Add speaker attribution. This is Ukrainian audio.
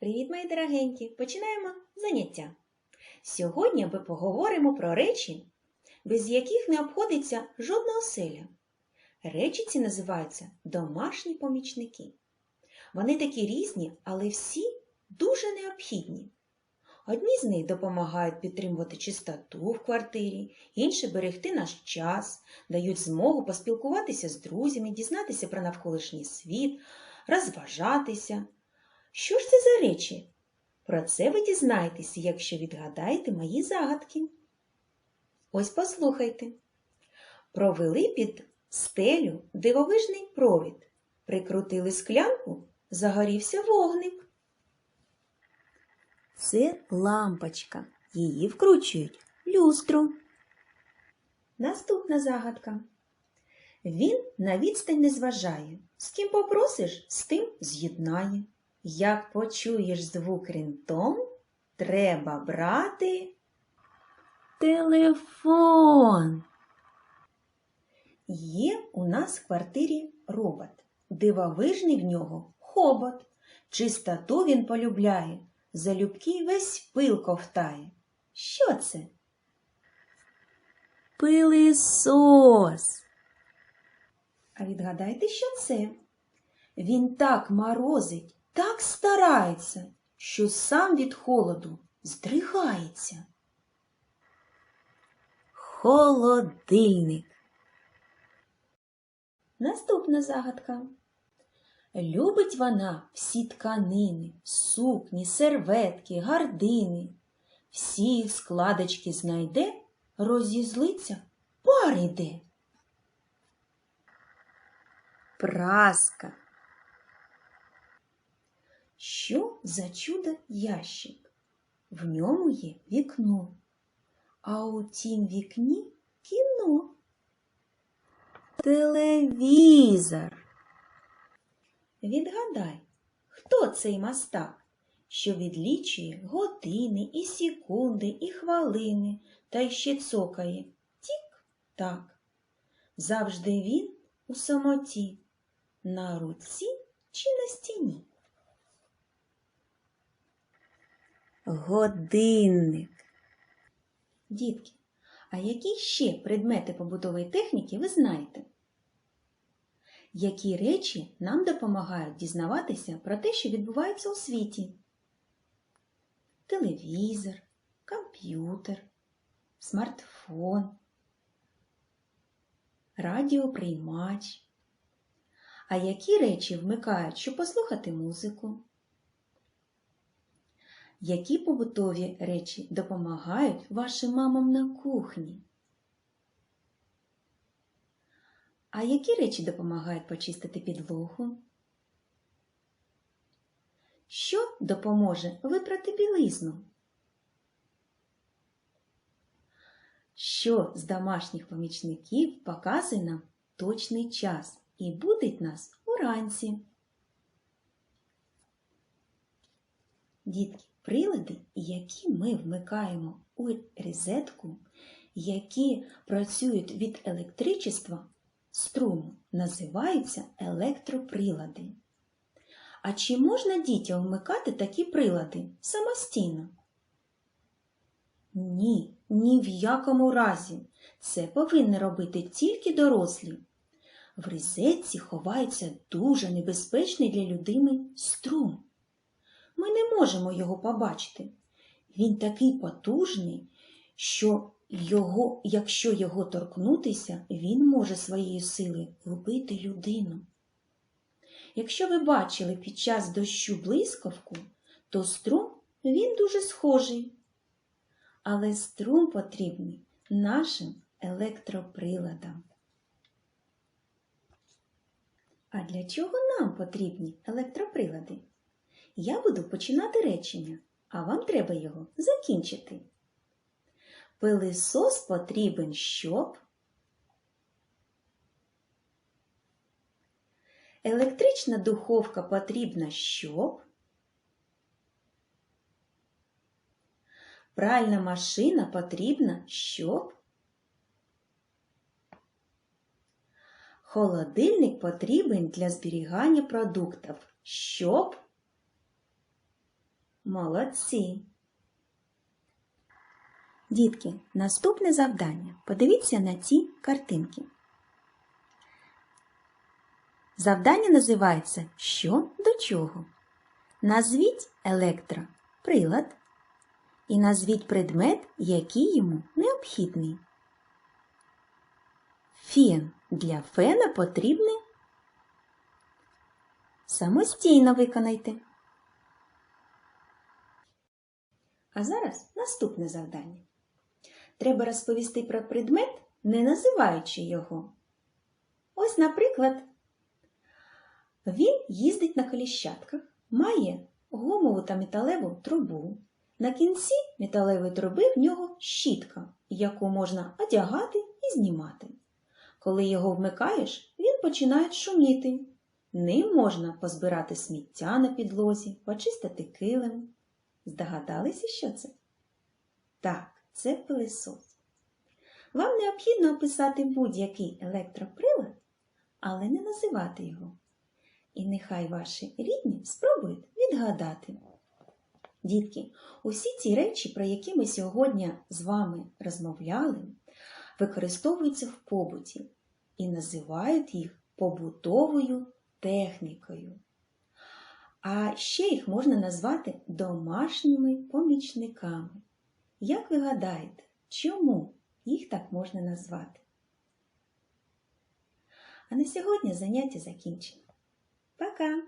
Speaker 1: Привіт, мої дорогенькі! Починаємо заняття. Сьогодні ми поговоримо про речі, без яких не обходиться жодна оселя. Речі ці називаються домашні помічники. Вони такі різні, але всі дуже необхідні. Одні з них допомагають підтримувати чистоту в квартирі, інші берегти наш час, дають змогу поспілкуватися з друзями, дізнатися про навколишній світ, розважатися. Що ж це за речі? Про це ви дізнаєтеся, якщо відгадаєте мої загадки. Ось послухайте. Провели під стелю дивовижний провід, прикрутили склянку, загорівся вогник. Це лампочка. Її вкручують люстру. Наступна загадка. Він на відстань не зважає. З ким попросиш, з тим з'єднає. Як почуєш звук рінтон, треба брати телефон. Є у нас в квартирі робот. Дивовижний в нього хобот. Чистоту він полюбляє, залюбки весь пил ковтає. Що це? Пилисос. А відгадайте, що це? Він так морозить, так старається, що сам від холоду здригається. Холодильник. Наступна загадка. Любить вона всі тканини, сукні, серветки, гардини. Всі їх складочки знайде, розізлиться, пар іде. Праска. Що за чудо ящик? В ньому є вікно, а у тім вікні кіно. Телевізор. Відгадай, хто цей мастак, що відлічує години і секунди, і хвилини, та ще цокає тік-так. Завжди він у самоті, на руці чи на стіні. Годинник. Дітки, а які ще предмети побутової техніки ви знаєте? Які речі нам допомагають дізнаватися про те, що відбувається у світі? Телевізор, комп'ютер, смартфон, радіоприймач. А які речі вмикають, щоб послухати музику? Які побутові речі допомагають вашим мамам на кухні? А які речі допомагають почистити підлогу? Що допоможе випрати білизну? Що з домашніх помічників показує нам точний час і будить нас уранці? Дітки, прилади, які ми вмикаємо у розетку, які працюють від електричества, струму, називаються електроприлади. А чи можна дітям вмикати такі прилади самостійно? Ні, ні в якому разі. Це повинні робити тільки дорослі. В розетці ховається дуже небезпечний для людини струм. Можемо його побачити. Він такий потужний, що його, якщо його торкнутися, він може своєю силою вбити людину. Якщо ви бачили під час дощу блискавку, то струм він дуже схожий. Але струм потрібний нашим електроприладам. А для чого нам потрібні електроприлади? Я буду починати речення, а вам треба його закінчити. Пилисос потрібен, щоб електрична духовка потрібна, щоб пральна машина потрібна, щоб холодильник потрібен для зберігання продуктів, щоб Молодці! Дітки, наступне завдання. Подивіться на ці картинки. Завдання називається Що до чого? Назвіть електроприлад і назвіть предмет, який йому необхідний. Фен. Для фена потрібний. Самостійно виконайте. А зараз наступне завдання. Треба розповісти про предмет, не називаючи його. Ось, наприклад, він їздить на коліщатках, має гумову та металеву трубу. На кінці металевої труби в нього щітка, яку можна одягати і знімати. Коли його вмикаєш, він починає шуміти. Ним можна позбирати сміття на підлозі, почистити килим. Здогадалися, що це? Так, це пилисос. Вам необхідно описати будь-який електроприлад, але не називати його. І нехай ваші рідні спробують відгадати. Дітки, усі ці речі, про які ми сьогодні з вами розмовляли, використовуються в побуті і називають їх побутовою технікою. А ще їх можна назвати домашніми помічниками. Як ви гадаєте, чому їх так можна назвати? А на сьогодні заняття закінчено. Пока!